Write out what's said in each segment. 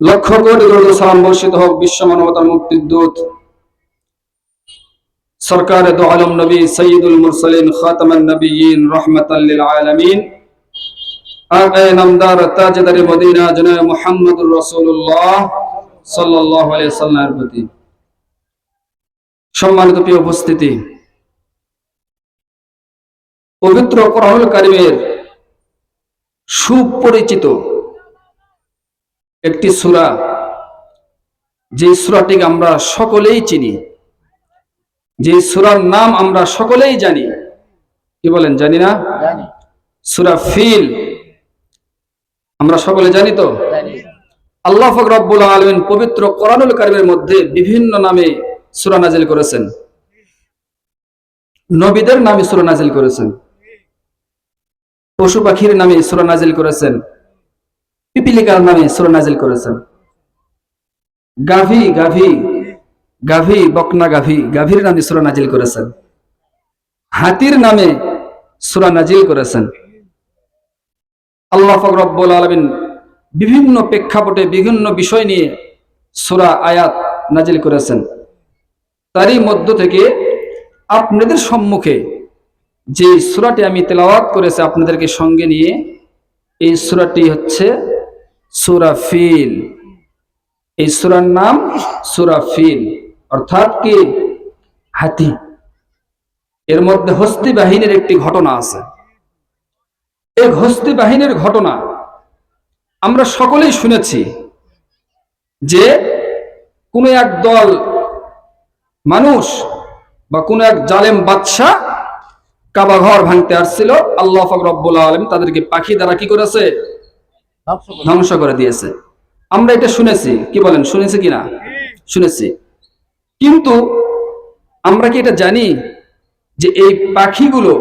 লক্ষ কোটি দরুদ সালাম বর্ষিত হোক বিশ্ব মানবতার মুক্তির দূত। সরকার দো আলম নবী সঈদুল মুরসালিন খাতামান নবীন রহমতাল লিল আলামিন। আগে নামদার তাজদারি মদিনা প্রতি। সম্মানিত প্রিয় উপস্থিতি, পবিত্র কোরআনুল কারিমের সুপরিচিত একটি সূরা যে সূরাটিকে আমরা সকলেই চিনি যে সূরার নাম আমরা সকলেই জানি। কি বলেন জানি না? সূরা ফিল আমরা সকলে জানি তো? আল্লাহ রব্বুল আলামিন পবিত্র কোরআনুল কারিমের মধ্যে বিভিন্ন নামে সুরা নাজিল করেছেন। নবীদের নামে সুরা নাজিল করেছেন। পশু পাখির নামে সূরা নাজিল করেছেন। পিপিলিকার নামে সূরা নাজিল করেছেন। গাভী গাভী গাভী, বকনা গাভী, গাভীর নামে সূরা নাজিল করেছেন। হাতির নামে সূরা নাজিল করেছেন। আল্লাহ পাক রব্বুল আলামিন বিভিন্ন প্রেক্ষাপটে বিভিন্ন বিষয় নিয়ে সুরা আয়াত নাজিল করেছেন। তারই মধ্য থেকে আপনাদের সম্মুখে যে সুরাটি আমি তেলাওয়াত করেছি আপনাদেরকে সঙ্গে নিয়ে, এই সুরাটি হচ্ছে সূরা ফিল এই সূরার নাম সূরা ফিল অর্থাৎ কি? হাতি। এর মধ্যে হস্তি বাহিনীর একটি ঘটনা আছে। এই হস্তি বাহিনীর ঘটনা আমরা সকলেই শুনেছি যে কোনো এক দল মানুষ বা কোনো এক জালেম বাদশাহ কাবা ঘর ভাঙতে আসছিল। আল্লাহ পাক রব্বুল আলম তাদেরকে পাখি দ্বারা কি করেছে? ধ্বংস করে দিয়েছে। আমরা এটা শুনেছি। কি বলেন, শুনেছি কিনা? শুনেছি। কিন্তু আমরা কি এটা জানি যে এই পাখিগুলো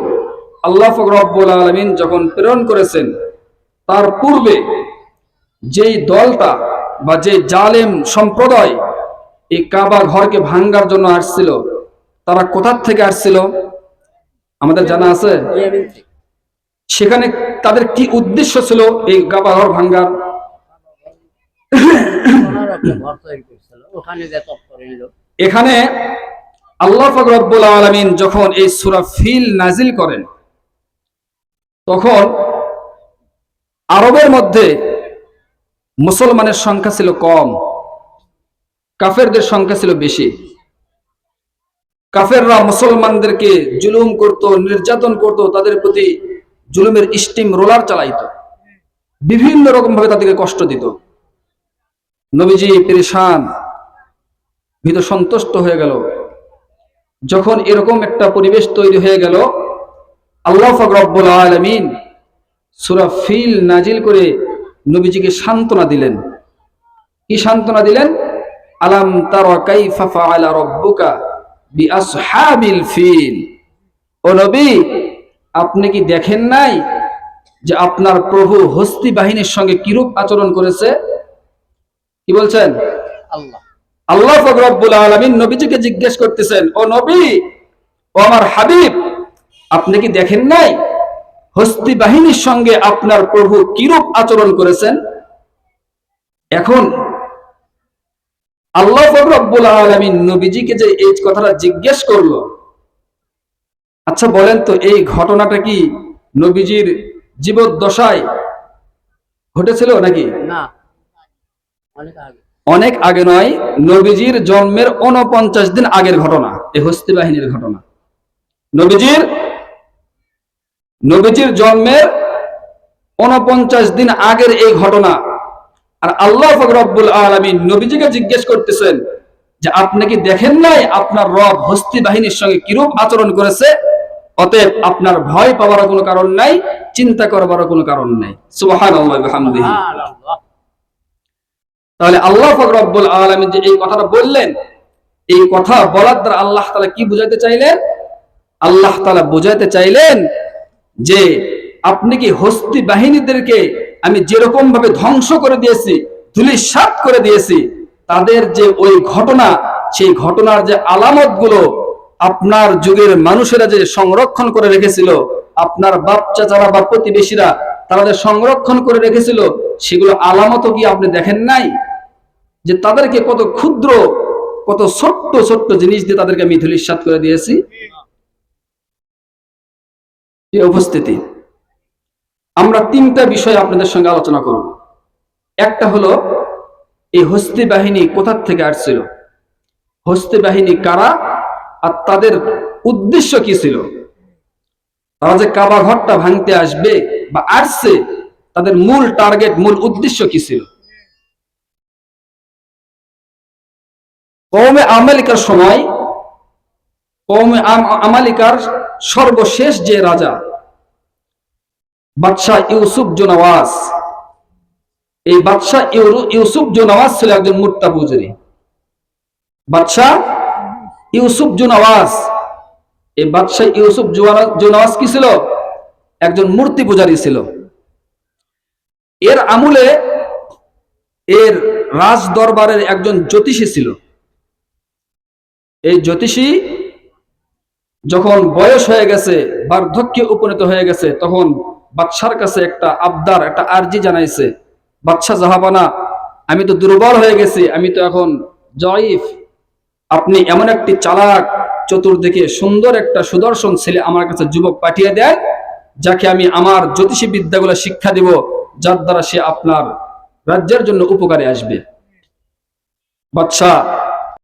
আল্লাহ পাক রব্বুল আলমিন যখন প্রেরণ করেছেন, তার পূর্বে যেই দলটা বা যে জালেম সম্প্রদায় এই কাবা ঘরকে ভাঙ্গার জন্য আসছিল, তারা কোথার থেকে আসছিল? আমাদের জানা আছে। সেখানে তাদের কি উদ্দেশ্য ছিল এই কাবা ঘর ভাঙ্গার এখানে আল্লাহ পাক রব্বুল আলামিন যখন এই সূরা ফিল নাজিল করেন তখন আরবের মধ্যে মুসলমানের সংখ্যা ছিল কম কাফেরদের সংখ্যা ছিল বেশি। কাফেররা মুসলমানদেরকে জুলুম করত নির্যাতন করত তাদের প্রতি জুলুমের স্টিম রোলার চালাইতো। বিভিন্ন রকম ভাবে তাদেরকে কষ্ট দিত। নবীজি পেরেশান, ভীত সন্তুষ্ট হয়ে গেল। যখন এরকম একটা পরিবেশ তৈরি হয়ে গেল, আল্লাহ ফাক রব্বুল আলামিন সূরা ফিল নাজিল করে নবীজিকে সান্ত্বনা দিলেন। কি সান্ত্বনা দিলেন? আলাম তারা কাইফা ফাআলা রাব্বুকা বিআসহাবিল ফিল। ও নবী আপনি কি দেখেন নাই যে আপনার প্রভু হস্তি বাহিনীর সঙ্গে কিরূপ আচরণ করেছে? কি বলছেন? আল্লাহ। আল্লাহ পাক রব্বুল আলামিন নবীজিকে জিজ্ঞেস করতেছেন ও নবী ও আমার হাবিব আপনি কি দেখেন নাই হস্তি বাহিনীর সঙ্গে আপনার প্রভু কিরূপ আচরণ করেছেন? এখন আল্লাহ পাক রব্বুল আলামিন নবীজিকে যে এই কথাটা জিজ্ঞেস করল আচ্ছা বলেন তো এই ঘটনাটা কি নবীজির জীবদ্দশায় ঘটেছিল নাকি? না। অনেক আগে। অনেক আগে নয় নবীজির জন্মের উনপঞ্চাশ দিন আগের ঘটনা এই হস্তি বাহিনীর ঘটনা। নবীজির নবীজির জন্মের উনপঞ্চাশ দিন আগের এই ঘটনা। আর আল্লাহ পাক রব্বুল আলামিন নবীজিকে জিজ্ঞেস করতেছেন যে আপনি কি দেখেন নাই আপনার রব হস্তি বাহিনীর সঙ্গে কিরূপ আচরণ করেছে? অতএব আপনার ভয় পাওয়ার কোনো কারণ নাই চিন্তা করবারও কোনো কারণ নাই। সুবহানাল্লাহি আল্লাহ তাহলে আল্লাহ পাক রব্বুল আলামিন যে এই কথাটা বললেন এই কথা বলার দ্বারা আল্লাহ তাআলা কি বুঝাইতে চাইলেন? আল্লাহ তাআলা বুঝাইতে চাইলেন যে আপনি কি হস্তি বাহিনীদেরকে আমি যেরকম ভাবে ধ্বংস করে দিয়েছি ধুলিসাৎ করে দিয়েছি তাদের যে ওই ঘটনা সেই ঘটনার যে আলামতগুলো আপনার যুগের মানুষেরা যে সংরক্ষণ করে রেখেছিল, আপনার বাপ চাচারা বা প্রতিবেশীরা তারা যে সংরক্ষণ করে রেখেছিল, সেগুলো আলামত কি আপনি দেখেন নাই? যে তাদেরকে কত ক্ষুদ্র, কত ছোট্ট ছোট্ট জিনিস দিয়ে তাদেরকে আমি ধুলিস্বাদ করে দিয়েছি? উপস্থিতি। আমরা তিনটা বিষয় আপনাদের সঙ্গে আলোচনা করব। একটা হলো, এই হস্তি বাহিনী কোথার থেকে আসছিল? হস্তি বাহিনী কারা? আর তাদের উদ্দেশ্য কি ছিল? তারা যে কাবা ঘরটা ভাঙতে আসবে বা আসছে, তাদের মূল টার্গেট মূল উদ্দেশ্য কি ছিল? কৌমে আমালিকার সময় কৌমে আমালিকার সর্বশেষ যে রাজা, বাদশাহ ইউসুফ জোনাওয়াজ। এই বাদশাহ ইউসুফ জোনাওয়াজ ছিল একজন মুর্তা পুজারি বাদশাহ ইউসুফ জোনাওয়াজ। এই বাদশাহ ইউসুফ জোনাওয়াজ কি ছিল? একজন মূর্তি পূজারী ছিল। এর আমলে এর রাজ দরবারের একজন জ্যোতিষী ছিল। এই জ্যোতিষী যখন বয়স হয়ে গেছে, বার্ধক্যে উপনীত হয়ে গেছে, তখন বাদশার কাছে একটা আবদার, একটা আর্জি জানাইছে বাদশা জাহাবানা, আমি তো দুর্বল হয়ে গেছি, আমি তো এখন জয়ীফ। আপনি এমন একটি চালাক চতুর্দিকে সুন্দর একটা সুদর্শন ছেলে আমার কাছে যুবক পাঠিয়ে দেয় যাকে আমি আমার জ্যোতিষী বিদ্যাগুলো শিক্ষা দিব, যার দ্বারা সে আপনার রাজ্যের জন্য উপকারে আসবে। বাদশাহ